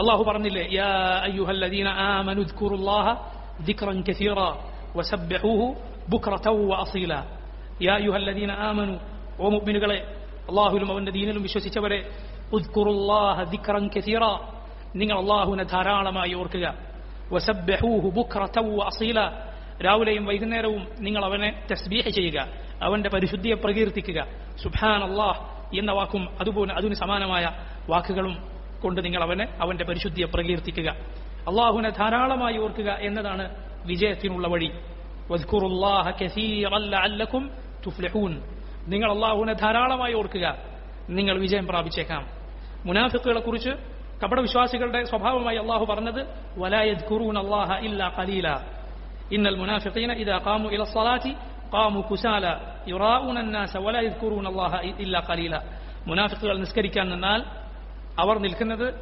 അള്ളാഹു പറഞ്ഞില്ലേ യാ അയ്യുഹല്ലദീന ആമനു ദ്കുറുല്ലാഹ ദിക്റൻ കസീറ വസബ്ബിഹൂഹു ബുക്റതൻ വഅസീല യാ അയ്യുഹല്ലദീന ആമനു ഓ മുഅ്മിനുകളെ അള്ളാഹുവിലും അവന്റെ ദീനിലും വിശ്വസിച്ചവരെ ഉദ്കുറുല്ലാഹ ദിക്റൻ കസീറ നിങ്ങൾ അള്ളാഹുവിനെ ധാരാളമായി ഓർക്കുക വസബ്ബിഹൂഹു ബുക്റതൻ വഅസീല രാവിലെയും വൈകുന്നേരവും നിങ്ങൾ അവനെ തസ്ബീഹ് ചെയ്യുക അവന്റെ പരിശുദ്ധിയെ പ്രകീർത്തിക്കുക സുബ്ഹാൻ അള്ളാഹ് എന്ന വാക്കും അതുപോലെ അതിന് സമാനമായ വാക്കുകളും കൊണ്ട് നിങ്ങൾ അവനെ അവന്റെ പരിശുദ്ധിയെ പ്രകീർത്തിക്കുക. അള്ളാഹുവിനെ ധാരാളമായി ഓർക്കുക എന്നതാണ് വിജയത്തിനുള്ള വഴി. നിങ്ങൾ അള്ളാഹുവിനെ ധാരാളമായി ഓർക്കുക. നിങ്ങൾ വിജയം പ്രാപിച്ചേക്കാം. മുനാഫിക്കുകളെ കുറിച്ച് കപടവിശ്വാസികളുടെ സ്വഭാവമായി അള്ളാഹു പറഞ്ഞത് വലായത് ഇന്നൽ മുനാഫിഖീന ഇദാ കാമു ഇല സലാറ്റി കാമു കുശാല യുറാഉൻ അന്നാസ വലായത് ഖുറൂൻ അള്ളാഹ ഇല്ല കലീല മുനാഫിക്കുകൾ നിസ്കരിക്കാൻ നിന്നാൽ അവർ നിൽക്കുന്നത്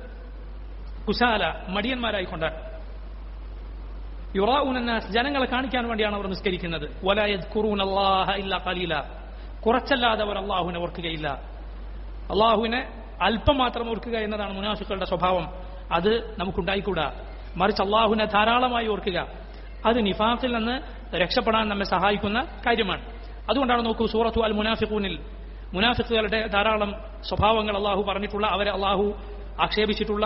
കുശാല മടിയന്മാരായിക്കൊണ്ടാണ്. യുറാഊനന്നാസ് ജനങ്ങളെ കാണിക്കാൻ വേണ്ടിയാണ് അവർ നിസ്കരിക്കുന്നത്. കലീല കുറച്ചല്ലാതെ അവർ അള്ളാഹുവിനെ ഓർക്കുകയില്ല. അള്ളാഹുവിനെ അല്പം മാത്രം ഓർക്കുക എന്നതാണ് മുനാഫിക്കളുടെ സ്വഭാവം. അത് നമുക്കുണ്ടായിക്കൂടാ. മറിച്ച് അള്ളാഹുവിനെ ധാരാളമായി ഓർക്കുക. അത് നിഫാഖിൽ നിന്ന് രക്ഷപ്പെടാൻ നമ്മെ സഹായിക്കുന്ന കാര്യമാണ്. അതുകൊണ്ടാണ് നോക്കൂ സൂറത്തു അൽ മുനാഫിഖൂനിൽ മുനാഫിക്കുകളുടെ ധാരാളം സ്വഭാവങ്ങൾ അള്ളാഹു പറഞ്ഞിട്ടുള്ള അവരെ അള്ളാഹു ആക്ഷേപിച്ചിട്ടുള്ള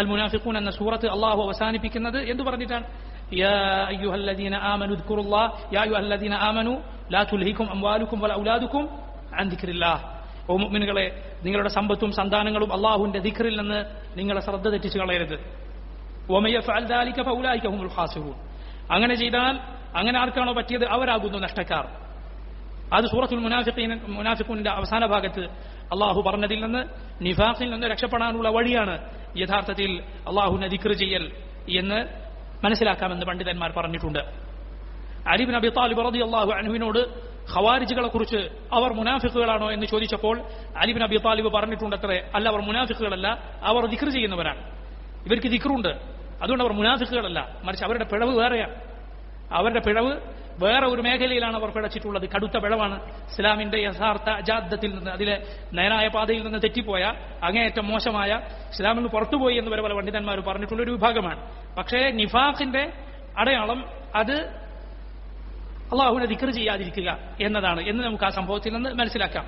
അൽ മുനാഫിഖൂൻ എന്ന സൂറത്ത് അള്ളാഹു അവസാനിപ്പിക്കുന്നത് എന്തു പറഞ്ഞിട്ടാണ് يا أيها الذين آمنوا اذكروا الله يا أيها الذين آمنوا لا تلهكم أموالكم ولا أولادكم عن ذكر الله ഓ മുഅ്മിനുകളെ നിങ്ങളുടെ സമ്പത്തും സന്താനങ്ങളും അള്ളാഹുവിന്റെ ദിക്റിൽ നിന്ന് നിങ്ങളെ ശ്രദ്ധ തെറ്റിച്ചു കളയരുത് ومن يفعل ذلك فأولئك هم الخاسرون അങ്ങനെ ചെയ്താൽ അങ്ങനെ ആർക്കാണോ പറ്റിയത് അവരാകുന്നു നഷ്ടക്കാർ അത് സൂറത്തുൽ മുനാഫിഖീൻ മുനാഫിഖൂനിന്റെ അവസാന ഭാഗത്ത് അള്ളാഹു പറഞ്ഞതിൽ നിന്ന് നിഫാഖിൽ നിന്ന് രക്ഷപ്പെടാനുള്ള വഴിയാണ് യഥാർത്ഥത്തിൽ അള്ളാഹുവിനെ ദിക്ർ ചെയ്യൽ എന്ന് മനസ്സിലാക്കാമെന്ന് പണ്ഡിതന്മാർ പറഞ്ഞിട്ടുണ്ട്. അലിബിൻ അബി താലിബ് റതി അള്ളാഹു അനുവിനോട് ഖവാരിജുകളെ കുറിച്ച് അവർ മുനാഫിക്കുകളാണോ എന്ന് ചോദിച്ചപ്പോൾ അലിബിൻ അബി താലിബ് പറഞ്ഞിട്ടുണ്ട് അത്രേ അല്ല അവർ മുനാഫിക്കുകളല്ല അവർ ദിക്ർ ചെയ്യുന്നവരാണ്. ഇവർക്ക് ദിക്റുണ്ട്. അതുകൊണ്ട് അവർ മുനാഫിക്കുകളല്ല മറിച്ച് അവരുടെ പിഴവ് വേറെയാണ്. അവരുടെ പിഴവ് വേറെ ഒരു മേഖലയിലാണ് അവർ പിഴച്ചിട്ടുള്ളത്. കടുത്ത വിളവാണ് ഇസ്ലാമിന്റെ യഥാർത്ഥ അജാദത്തിൽ നിന്ന്. അതിലെ നയനായ പാതയിൽ നിന്ന് തെറ്റിപ്പോയ അങ്ങേയറ്റം മോശമായ ഇസ്ലാമിൽ നിന്ന് പുറത്തുപോയി എന്ന് വരെ പല പണ്ഡിതന്മാർ പറഞ്ഞിട്ടുള്ള ഒരു വിഭാഗമാണ്. പക്ഷേ നിഫാഖിന്റെ അടയാളം അത് അള്ളാഹുവിനെ ദിക്കർ ചെയ്യാതിരിക്കുക എന്നതാണ്. എന്ന് നമുക്ക് ആ സംഭവത്തിൽ നിന്ന് മനസ്സിലാക്കാം.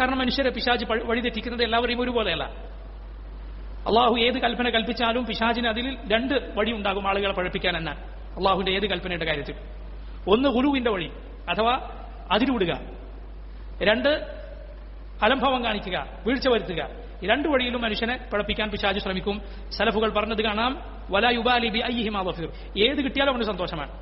കാരണം മനുഷ്യരെ പിശാജ് വഴിതെറ്റിക്കുന്നത് എല്ലാവരെയും ഒരുപോലെയല്ല. അള്ളാഹു ഏത് കൽപ്പന കൽപ്പിച്ചാലും പിശാജിന് അതിൽ രണ്ട് വഴിയുണ്ടാകും ആളുകളെ പഴപ്പിക്കാൻ എന്നാണ്. അള്ളാഹുവിന്റെ ഏത് കൽപ്പനയുടെ കാര്യത്തിൽ. ഒന്ന് ഗുരുവിന്റെ വഴി അഥവാ അതിരുവിടുക രണ്ട് അലംഭവം കാണിക്കുക വീഴ്ച വരുത്തുക. ഈ രണ്ട് വഴിയിലും മനുഷ്യനെ പഴപ്പിക്കാൻ പിശാജ് ശ്രമിക്കും. സലഫുകൾ പറഞ്ഞത് കാണാം വലാ യുബാലി ബി അയ്യിഹിമാ ഏത് കിട്ടിയാലും അവന് സന്തോഷമാണ്.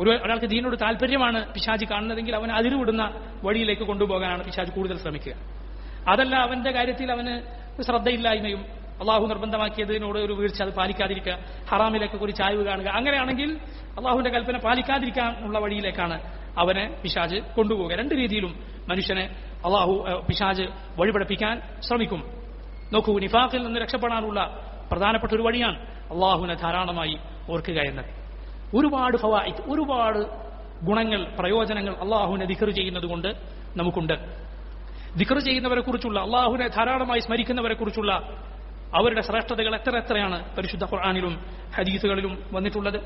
ഒരു ഒരാൾക്ക് ദീനോട് താല്പര്യമാണ് പിശാജ് കാണുന്നതെങ്കിൽ അവൻ അതിരുവിടുന്ന വഴിയിലേക്ക് കൊണ്ടുപോകാനാണ് പിശാജ് കൂടുതൽ ശ്രമിക്കുക. അതല്ല അവന്റെ കാര്യത്തിൽ അവന് ശ്രദ്ധയില്ലായ്മയും അള്ളാഹു നിർബന്ധമാക്കിയതിനോട് ഒരു വീഴ്ച അത് പാലിക്കാതിരിക്കുക. ഹറാമിലേക്ക് ഒരു ചായ്വ് കാണുക. അങ്ങനെയാണെങ്കിൽ അള്ളാഹുവിന്റെ കൽപ്പന പാലിക്കാതിരിക്കാനുള്ള വഴിയിലേക്കാണ് അവനെ പിശാജ് കൊണ്ടുപോവുക. രണ്ട് രീതിയിലും മനുഷ്യനെ അള്ളാഹു പിശാജ് വഴിപഠിപ്പിക്കാൻ ശ്രമിക്കും. നോക്കൂ നിഫാഖിൽ നിന്ന് രക്ഷപ്പെടാനുള്ള പ്രധാനപ്പെട്ട ഒരു വഴിയാണ് അള്ളാഹുവിനെ ധാരാളമായി ഓർക്കുക എന്നത്. ഒരുപാട് ഫവായിത്ത് ഒരുപാട് ഗുണങ്ങൾ പ്രയോജനങ്ങൾ അള്ളാഹുവിനെ ദിഖർ ചെയ്യുന്നത് കൊണ്ട് നമുക്കുണ്ട്. ദിഖർ ചെയ്യുന്നവരെ കുറിച്ചുള്ള അള്ളാഹുവിനെ ധാരാളമായി സ്മരിക്കുന്നവരെ കുറിച്ചുള്ള അവരുടെ ശ്രേഷ്ഠതകൾ എത്ര എത്രയാണ് പരിശുദ്ധ ഖുർആാനിലും ഹദീസുകളിലും വന്നിട്ടുള്ളത്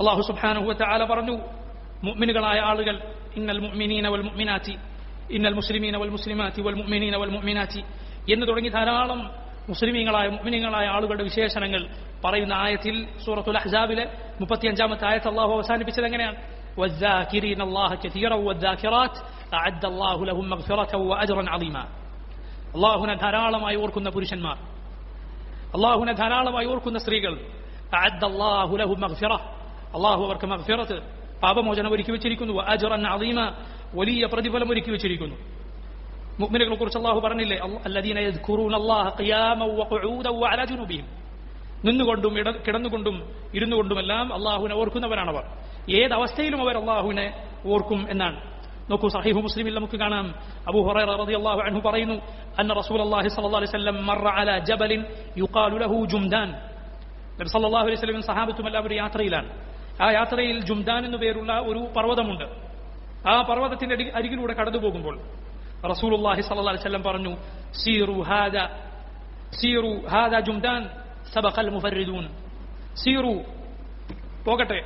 അള്ളാഹു സുബ്ഹാനഹു വതആല പറഞ്ഞു മുഅ്മിനുകളായ ആളുകൾ ഇന്നൽ മുഅ്മിനീന വൽ മുഅ്മിനാത്തി ഇന്നൽ മുസ്ലിമീന വൽ മുസ്ലിമാത്തി വൽ മുഅ്മിനീന വൽ മുഅ്മിനാത്തി എന്ന് തുടങ്ങി ധാരാളം മുസ്ലിമീങ്ങളായ മുഅ്മിനീങ്ങളായ ആളുകളുടെ വിശേഷണങ്ങൾ പറയുന്ന ആയത്തിൽ സൂറത്തുൽ അഹ്സാബിലെ മുപ്പത്തിയഞ്ചാമത്തെ ആയത്ത് അള്ളാഹു അവസാനിപ്പിച്ചത് എങ്ങനെയാണ് والذاكرين الله كثيرا والذاكرات أعد الله لهم مغفرة وأجرا عظيما അള്ളാഹുനെ ധാരാളമായി ഓർക്കുന്ന പുരുഷന്മാർ. അള്ളാഹുനെ ധാരാളമായി ഓർക്കുന്ന സ്ത്രീകൾ. അള്ളാഹു അവർക്ക് മഗ്ഫിറത്ത് പാപമോചനം ഒരുക്കി വെച്ചിരിക്കുന്നു. അജ്റൻ അളീമ വലിയ പ്രതിഫലം ഒരുക്കി വെച്ചിരിക്കുന്നു. മുഅ്മിനുകളെ കുറിച്ച് അള്ളാഹു പറഞ്ഞില്ലേ? അല്ലദീന നിന്നുകൊണ്ടും ഇട കിടന്നുകൊണ്ടും ഇരുന്നുകൊണ്ടുമെല്ലാം അള്ളാഹുവിനെ ഓർക്കുന്നവരാണവർ. ഏത് അവസ്ഥയിലും അവർ അള്ളാഹുവിനെ ഓർക്കും എന്നാണ്. നോക്കൂ സഹീഹു മുസ്ലിമിൽ നമുക്ക് കാണാം അബൂ ഹുറൈറ റളിയല്ലാഹു അൻഹു പറയുന്നു അന്ന റസൂലുള്ളാഹി സ്വല്ലല്ലാഹു അലൈഹി വസല്ലം മറ അലാ ജബലിൻ യുഖാലു ലഹു ജുംദാൻ നബി സല്ലല്ലാഹു അലൈഹി വസല്ലം സഹാബത്തും എല്ലാം ഒരു യാത്രയിലാണ് ആ യാത്രയിൽ ജുംദാൻ എന്നു പേരുള്ള ഒരു പർവ്വതമുണ്ട് ആ പർവ്വതത്തിന്റെ അരി- അരികിലൂടെ കടന്നു പോകുമ്പോൾ റസൂലുള്ളാഹി സ്വല്ലല്ലാഹു അലൈഹി വസല്ലം പറഞ്ഞു സീറു ഹാദ സീറു ഹാദ ജുംദാൻ സബഖൽ മുഫരിദൂൻ സീറു പോകട്ടെ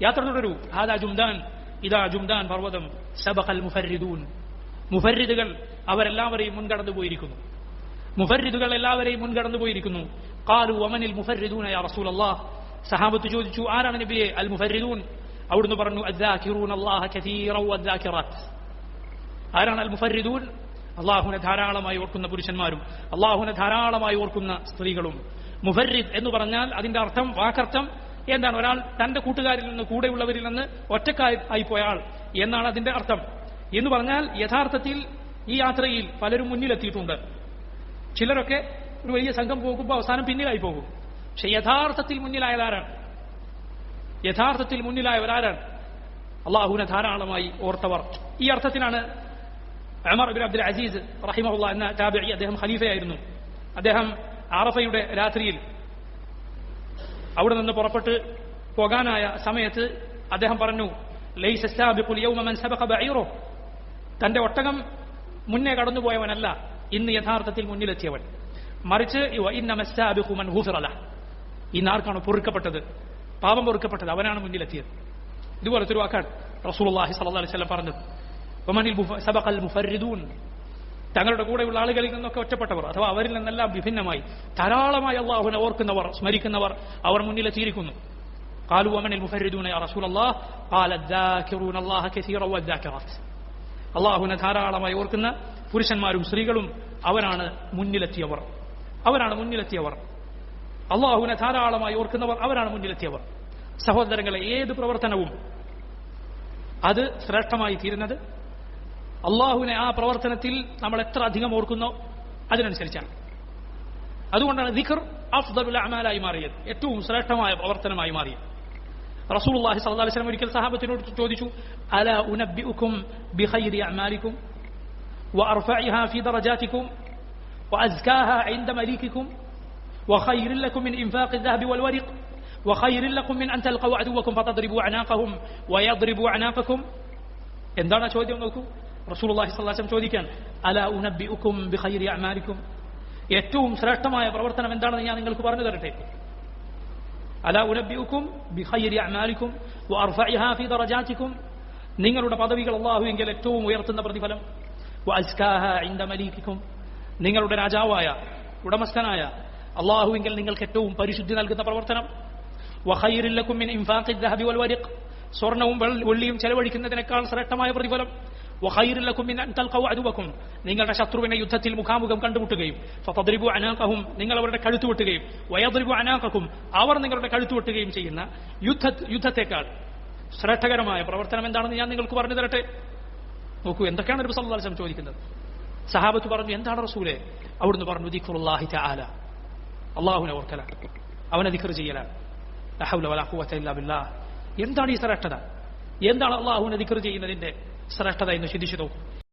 യാത്ര തുടരൂ ഹാദ ജുംദാൻ ഇതാ ജുംദാൻ പർവതം സബഖൽ മുഫരിദൂൻ മുഫരിദുകൾ അവരെല്ലാവരെയും മുൻകടന്നു പോയിരിക്കുന്നു. മുഫരിദുകൾ എല്ലാവരെയും മുൻകടന്നു പോയിരിക്കുന്നു. കാലു ഒമനിൽ മുഫരിദൂന യാ റസൂൽ അള്ളാഹ് സഹാബത്ത് ചോദിച്ചു ആരാണ് നബിയെ? അൽ മുഫരിദൂൻ അവിടുന്ന് പറഞ്ഞു അദ്ദാക്കിറൂൻ അല്ലാഹ കഥീറൗ അദ്ദാക്കിറാത്ത് ആരാണ് അൽ മുഫരിദൂൻ അള്ളാഹുനെ ധാരാളമായി ഓർക്കുന്ന പുരുഷന്മാരും അള്ളാഹുനെ ധാരാളമായി ഓർക്കുന്ന സ്ത്രീകളും. മുഫരിദ് എന്ന് പറഞ്ഞാൽ അതിന്റെ അർത്ഥം വാക്കർത്ഥം എന്താണ് ഒരാൾ തന്റെ കൂട്ടുകാരിൽ നിന്ന് കൂടെയുള്ളവരിൽ നിന്ന് ഒറ്റക്കായി ആയിപ്പോയ ആൾ എന്നാണ് അതിന്റെ അർത്ഥം. എന്ന് പറഞ്ഞാൽ യഥാർത്ഥത്തിൽ ഈ യാത്രയിൽ പലരും മുന്നിലെത്തിയിട്ടുണ്ട്. ചിലരൊക്കെ ഒരു വലിയ സംഘം പോകുമ്പോൾ അവസാനം പിന്നിലായി പോകും. പക്ഷെ യഥാർത്ഥത്തിൽ മുന്നിലായതാരാണ്? യഥാർത്ഥത്തിൽ മുന്നിലായവരാരാണ്? അള്ളാഹുവിനെ ധാരാളമായി ഓർത്തവർ. ഈ അർത്ഥത്തിലാണ് അമർ അബിൻ അബ്ദുൽ അസീസ് റഹിമഹുല്ല എന്ന താബിഇ അദ്ദേഹം ഖലീഫയായിരുന്നു. അദ്ദേഹം ആറഫയുടെ രാത്രിയിൽ അവിടെ നിന്ന് പുറപ്പെട്ട് പോകാനായ സമയത്ത് അദ്ദേഹം പറഞ്ഞു തന്റെ ഒട്ടകം മുന്നേ കടന്നുപോയവനല്ല ഇന്ന് യഥാർത്ഥത്തിൽ മുന്നിലെത്തിയവൻ. മറിച്ച് ഇന്ന ആർക്കാണ് പൊറുക്കപ്പെട്ടത് പാപം പൊറുക്കപ്പെട്ടത് അവനാണ് മുന്നിലെത്തിയത്. ഇതുപോലത്തെ ഒരു വാക്കാണ് റസൂലുള്ളാഹി സ്വല്ലല്ലാഹി അലൈഹി വസല്ലം പറഞ്ഞത്. തങ്ങളുടെ കൂടെയുള്ള ആളുകളിൽ നിന്നൊക്കെ ഒറ്റപ്പെട്ടവർ അഥവാ അവരിൽ നിന്നെല്ലാം വിഭിന്നമായി ധാരാളമായി അള്ളാഹുവിനെ ഓർക്കുന്നവർ സ്മരിക്കുന്നവർ അവർ മുന്നിലെത്തിയിരിക്കുന്നു قالوا ومن المفردون يا رسول الله قال الذاكرون الله كثيرا والذاكرات അള്ളാഹുവിനെ ധാരാളമായി ഓർക്കുന്ന പുരുഷന്മാരും സ്ത്രീകളും അവരാണ് മുന്നിലെത്തിയവർ അവരാണ് മുന്നിലെത്തിയവർ അള്ളാഹുവിനെ ധാരാളമായി ഓർക്കുന്നവർ അവരാണ് മുന്നിലെത്തിയവർ സഹോദരങ്ങളെ ഏത് പ്രവർത്തനവും അത് ശ്രേഷ്ഠമായി തീരുന്നത് അള്ളാഹുവിനെ ആ പ്രവർത്തനത്തിൽ നമ്മൾ എത്ര അധികം ഓർക്കുന്നോ അതിനനുസരിച്ചാണ് അതുകൊണ്ടാണ് ദിഖർ അഫ്ദലുൽ അമാലായി മാറിയത് ഏറ്റവും ശ്രേഷ്ഠമായ പ്രവർത്തനമായി മാറിയത് റസൂലുള്ളാഹി സ്വല്ലല്ലാഹി അലൈഹി വസല്ലം ഒരിക്കൽ സഹാബത്തിനോട് ചോദിച്ചു അല ഉനബ്ബിഉക്കും ബിഖൈരി അമാലിക്കും وأرفعها في درجاتكم وأزكاها عند مليككم وخير لكم من إنفاق الذهب والورق وخير لكم من أن تلقوا عدوكم فتضربوا أعناقهم ويضربوا أعناقكم എന്താണ് ചോദ്യം നോക്കൂ റസൂലുള്ളാഹി സ്വല്ലല്ലാഹി അലൈഹി വസല്ലം ചോദിക്കാൻ അല ഉനബ്ബിഉക്കും ബിഖൈരി അമാലിക്കും ഏറ്റവും ശ്രേഷ്ഠമായ പ്രവർത്തനം എന്താണെന്ന് ഞാൻ നിങ്ങൾക്ക് പറഞ്ഞു തരട്ടെ അല ഉനബ്ബിഉക്കും ബിഖൈരി അമാലിക്കും വഅർഫഇഹാ ഫീ ദറജാതിക്കും നിങ്ങളുടെ പദവികൾ അല്ലാഹുവെങ്കിൽ ഏറ്റവും ഉയർത്തുന്ന പ്രതിഫലം വഅസ്കാഹ ഇൻദ മലീകിക്കും നിങ്ങളുടെ രാജാവായ ഉടമസ്ഥനായ അള്ളാഹുവെങ്കിൽ നിങ്ങൾക്ക് ഏറ്റവും പരിശുദ്ധി നൽകുന്ന പ്രവർത്തനം വഖൈറില്ലക്കും മിൻ ഇൻഫാഖി ദഹബി വൽ വരിഖ് സ്വർണവും വെള്ളിയും ചെലവഴിക്കുന്നതിനേക്കാൾ ശ്രേഷ്ഠമായ പ്രതിഫലം വഖൈറില്ലക്കും മിൻ അൻ തൽഖൗ അദുവക്കും നിങ്ങളുടെ ശത്രുവിനെ യുദ്ധത്തിൽ മുഖാമുഖം കണ്ടുമുട്ടുകയും ഫതദ്രിബു അനാഖഹും നിങ്ങൾ അവരുടെ കഴുത്തു വെട്ടുകയും വയദ്രിബു അനാഖക്കും അവർ നിങ്ങളുടെ കഴുത്തു വെട്ടുകയും ചെയ്യുന്ന യുദ്ധ യുദ്ധത്തെക്കാൾ ശ്രേഷ്ഠകരമായ പ്രവർത്തനം എന്താണെന്ന് ഞാൻ നിങ്ങൾക്ക് പറഞ്ഞു തരട്ടെ? നോക്കൂ എന്തൊക്കെയാണ് അലൈഹി വസല്ലം ചോദിക്കുന്നത്? സഹാബത്ത് പറഞ്ഞു എന്താണ് റസൂലെ? അവിടുന്ന് പറഞ്ഞു ദിഖറുല്ലാഹി തആല. അള്ളാഹുവിനെ ഓർക്കലാണ് അവനെ ദിഖർ ചെയ്യലാണ് എന്താണ് ഈ ശ്രേഷ്ഠത? എന്താണ് അള്ളാഹുവിനെ ദിഖർ ചെയ്യുന്നതിന്റെ سره اشتدای نشي دي شي